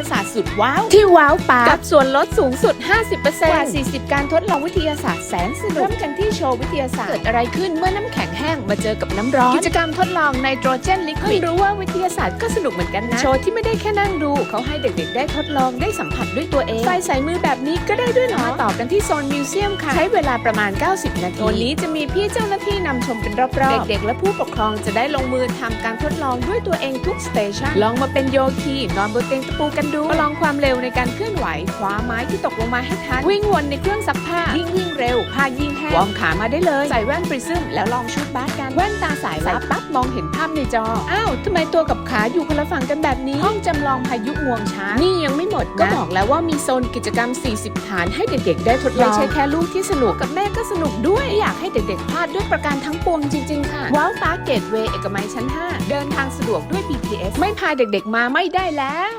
าศาสตร์สุดว้าว ที่ว้าวปาร์กัคบส่วนลดสูงสุด 50%กว่า40 การทดลองวิทยาศาสตร์แสนสนุเริ่กมกันที่โชว์วิทยาศาสตร์เกิดอะไรขึ้นเมื่อน้ำแข็งแห้งมาเจอกับน้ำร้อน กิจกรรมทดลองไนโตรเจนลิคเพิ่วิงดรู้ว่าวิทยาศาสตร์ก็สนุกเหมือนกันนะ โชว์ที่ไม่ได้แค่นั่งดู เขาให้เด็กๆ ได้ทดลองได้สัมผัสด้วยตัวเองไฟใส่มือแบบนี้ก็ได้ด้วยเหรอมาต่อกันที่โซนมิวเซียมค่ะใช้เวลาประมาณ 90 นาทีตัวนี้จะมีพี่เจ้าหน้าที่นำชมเป็นรอบๆเด็กๆ และผู้ปกครองจะได้ลงมือทำการทดลองด้วยตัวเองทุกสเตชันลองมาเป็นโยคีนอนบนเตียงตะปูกันดูประลองความเร็วในการเคลื่อนไหวคว้าไม้ที่ตกลงมาให้ทันวิ่งวนในเครื่องซักผ้ายิ่งวิ่งเร็วผ้ายิ่งแห้งวอร์มขามาได้เลย ใส่แว่นปริซึมแล้วลองชุดบาสกันแว่นตาสายลับปั๊บมองเห็นภาพในจออ้าวทำไมตัวกับขาอยู่คนละฝั่งกันแบบนี้ ห้องจำลองพายุงวงช้างนี่ยังไม่หมดก็บอกแล้วว่ามีโซนกิจกรรม 40 ฐานให้เด็กๆ ได้ทดลองไม่ใช่แค่ลูกที่สนุกกับแม่ก็สนุกด้วยอยากให้เด็กๆพลาดด้วยประการทั้งปวงจริงๆค่ะว้าวปาร์คเกตเวย์เอกมัยชั้น 5 เดินทางสะดวกด้วย BTS ไม่พาเด็กๆมาไม่ได้แล้ว